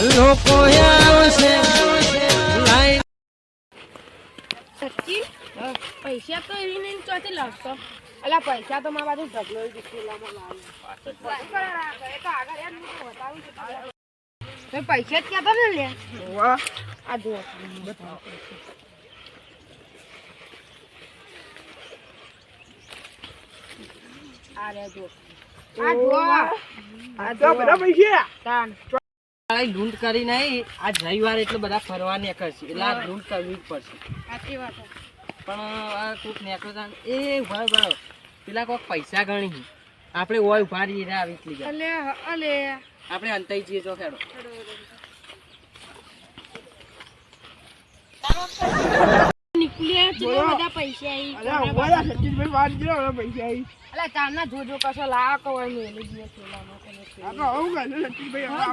લોકો આવશે લાઈન સચ્ચી પૈસા તો એવી નહીં ચોથી લાવતો અલા પૈસા તો મારા બાજુ ઢગલો પૈસા જ ક્યાં ને લે? આ જો આ રે આ આ તાન કાંઈ લૂંટ કરી નહીં. આજ રવિવાર એટલે બધા ફરવા નીકળશે એટલે આ લૂંટ કરવી જ પડશે. સાચી વાત પણ આ કોક નીકળો તા એ ભાઈ ભાઈ પેલા કોક પૈસા ગણી આપણે ઓય ઊભા રહીએ રે આવી અલે અલે. આપણે અંતાઈ જઈએ જો ખેડો. બધા પૈસા આવી અલા તારના જોજો કશો લાવો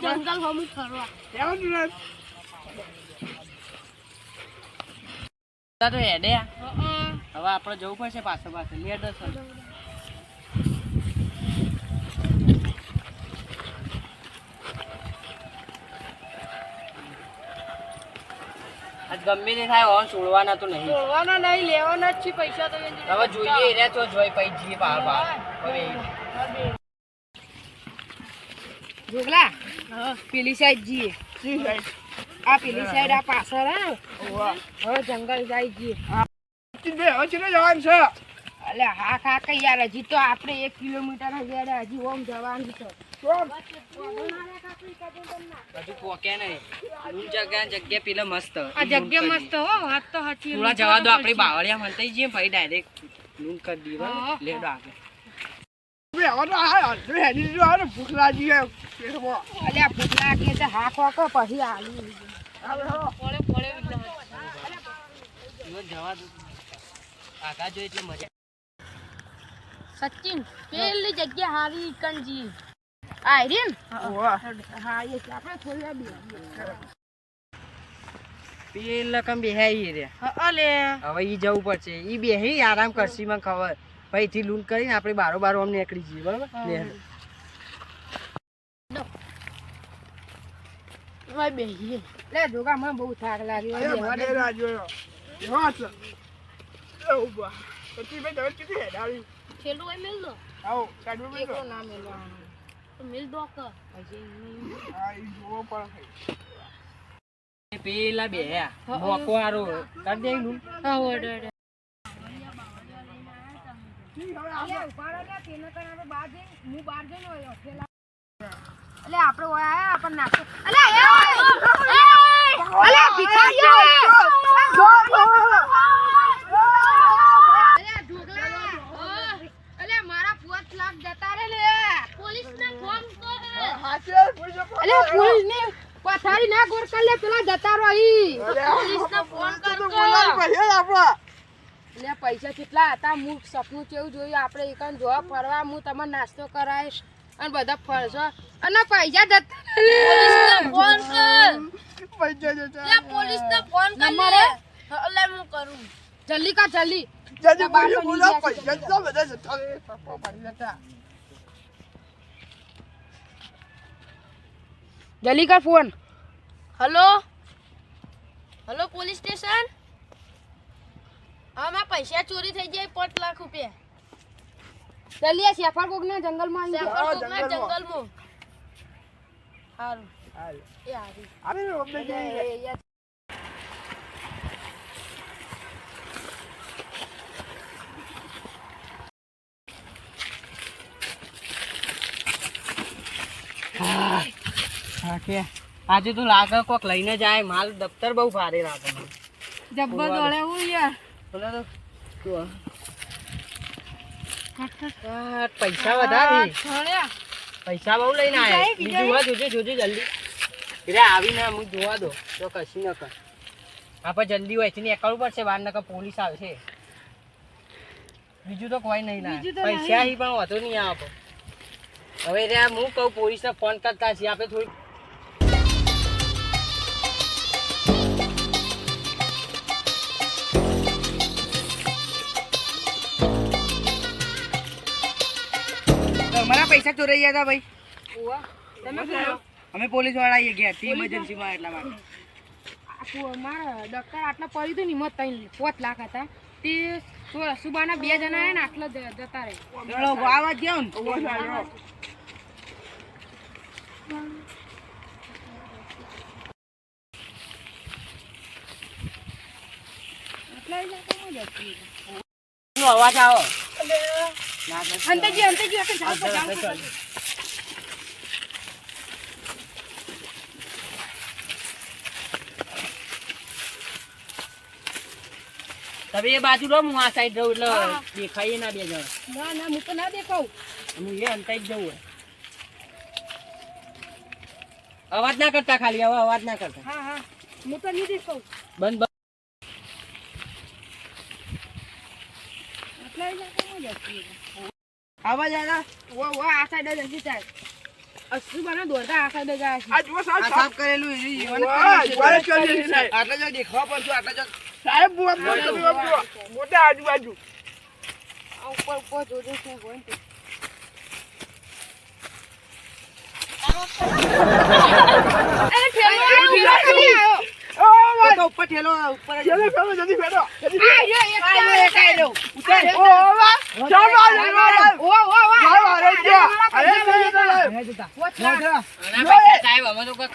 જંગલ હમું ફરવા તો હેડે હવે આપણે જવું પડશે પાછળ પાછળ લેટ આજ ગમે તે થાય ઓન છોડવાના તો નહીં. છોડવાના નહીં લેવાના જ છે પૈસા તો એની હવે જોઈએ એને તો જોઈ પછી જઈએ બહાર બહાર. હવે જોગલા પેલી સાઈડ જઈએ. આ પેલી સાઈડ આ પાછળ હા. હવે જંગલ જાય જઈએ. અલે હા હા કઈ યાર હજી તો આપણે એક કિલોમીટર જ હજી ઓમ જવાનું છે. બધું પોકે નહીં. રૂમ જગ્યા જગ્યા પેલા મસ્ત. આ જગ્યા મસ્ત હો વાત તો સાચી થોડા જવા દો આપણે બાવળિયા મંતાઈ જઈએ ભાઈ ડાયરેક્ટ લૂન કરી હા. લેડો આગળ. સચિન પેલી જગ્યા હારી કંજી આ રે હા એ આપણે થોડી બી પેલા કમ બેહાઈ રે અલે. હવે ઈ જવું પડશે. ઈ બેહી આરામ કરશી મને ખબર. પછી થી લૂંટ કરીને આપણે બારો બારો આમ નીકળી જઈએ બરાબર. લે. ભાઈ બેહીએ. લે જોગા મને બહુ થાક લાગ્યો બેહવા દે. છેલું એ મેલ દો એકલો ના મિલવાનો. તો મિલ દો કે હજી પેલા બે. મોકો હારો કરી દે લૂંટ હા ઓડે ઓડે અલે આપણે ઓય આયા આપણ નાખો અલે એ અલે ભિખારીઓ અલે ઢોકલા અલે મારા પોત લાખ જતા રે લે પોલીસ ને ફોન કર અલે પોલીસ ને પથારી ના ગોર કર લે પેલા જતા રહો ઈ પોલીસ ને ફોન કર એટલે પૈસા કેટલા હતા? હું સપનું કેવું જોયું. આપણે એકન જોવા ફરવા હું તમને નાસ્તો કરાવીશ અને બધા ફરશો અને પૈસા જતા ફોન કર. પોલીસને ફોન કર એટલે હું કરું. જલ્દી કા જલ્દી. જલ્દી કર phone hello hello police station મારા પૈસા ચોરી થઈ જાય પાંચ લાખ રૂપિયા. જલ્દી આ કોક ના જંગલમાં સારું એ હારી. કે. આજે તું લાગે કોક લઈને જાય માલ દફતર બહુ ભારે લાગે. જબ્બર દોડે હું યાર. બોલો તો? આ પૈસા વધારે. પૈસા બહુ લઈને આવ્યા બીજા હોય જોજે જોજે જલ્દી. એટલે આવીને હું જોવા દો. તો કશી ન કર. આપણે જલ્દી હોયથી એકડવું પડશે બહાર નકર પોલીસ આવશે. બીજું તો કોઈ નહીં ના. પૈસા હી પણ વધુ નહીં આપો હવે રે હું કહું પોલીસને ફોન કરતા છીએ. આપણે થોડી તમારા પૈસા ચોરાઈ ગયા હતા ભાઈ. અમે પોલીસવાળા આવી ગયા હતી ઇમરજન્સીમાં એટલા માટે. મારા ડોક્ટર આટલા પડ્યું હતું ને એમાં ત્રણ પાંચ લાખ હતા. તે સુબાના બે જણા હે ને આટલા જતા રહે. ચલો આવા ગયો ને અવાજ આવો. અંતજી તમે એ બાજુ રહો હું આ સાઈડ રહું એટલે દેખાય ના બે જણ. ના ના હું તો ના દેખાઉં. હું એ અંતાઈ જ જવું અવાજ ના કરતા ખાલી હવે અવાજ ના કરતા. હા હા હું તો નહીં દેખાઉં. બંધ બંધ જાના આ સાઈડ જ હશે સાહેબ આ સુબાના દોડતા આ સાઈડ જ આ છે. આ સાફ કરેલું એ જીવન વાહ, કરેલું છે. સાહેબ. આટલા જો દેખાવા પડશે આટલા જો. સાહેબ બુઆ, બુઆ, બુઆ, બુઆ. મોટા આજુબાજુ. આ ઉપર ઉપર જોજો છે હોય ને ઠેલો. ઓ, ઉપર જલ્દી ફેરો, જલ્દી. આ એક એક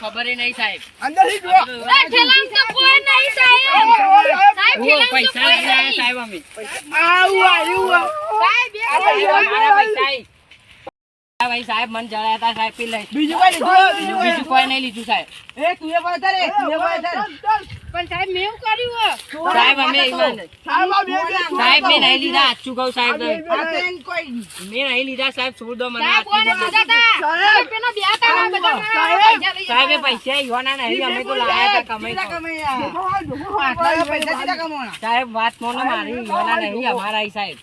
ખબર નહીં સાહેબ. કોઈ નહીં, સાહેબ. સાહેબ, પૈસા લઈને સાહેબ અમે. આવું આવ્યું. ભાઈ મને જણાયા હતા સાહેબ પી લઈ. બીજું કોઈ લીધું, બીજું કોઈ નહીં લીધું સાહેબ. એ તું એ તું એ પણ સાહેબ મેં એવું કર્યું હો. સાહેબ અમે ઈમાન સાહેબ, મેં નહીં લીધા આચું કહું સાહેબ. મેં નહીં. લીધા સાહેબ છોડ દો મને સાહેબ. પૈસા ઈવાના નહીં અમે તો લાયા હતા કમાઈ તો. સાહેબ વાત મોનો મારી ઈવાના નહીં અમારા સાહેબ.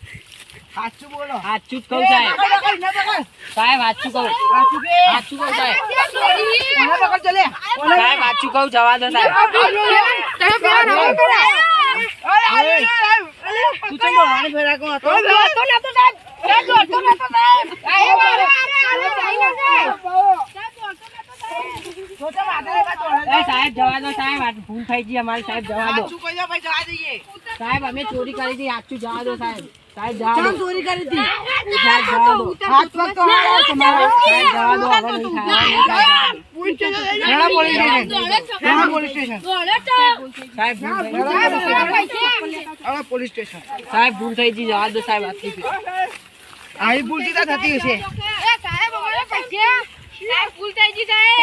સાચું બોલો. સાચું જ કહું સાહેબ. સાહેબ સાચું કહું. સાચું કહું. સાહેબ. સાહેબ સાચું કહું જવા દો સાહેબ. તું ચમ બોલવાની ફેરા સાહેબ. અરે, અરે, જવા દો સાહેબ. ભૂલ થઈ ગઈ અમારી સાહેબ જવા દો. સાહેબ અમે ચોરી કરી હતી આચું જવા દો સાહેબ? દો ચોરી કરી હતી હાથ પગ તો હાલો તમારો. જવા દો હવે નહીં ખાવા નહીં પોલીસ સ્ટેશન. દોડે તો. સાહેબ ભૂલ થઈ ગઈ. સાહેબ, અમારા ભૂલ થઈ ગઈ જવા દો સાહેબ આટલી. ભૂલ થતી હશે એ, સાહેબ, અમારા પૈસા. સાહેબ, ભૂલ થઈ ગઈ, સાહેબ.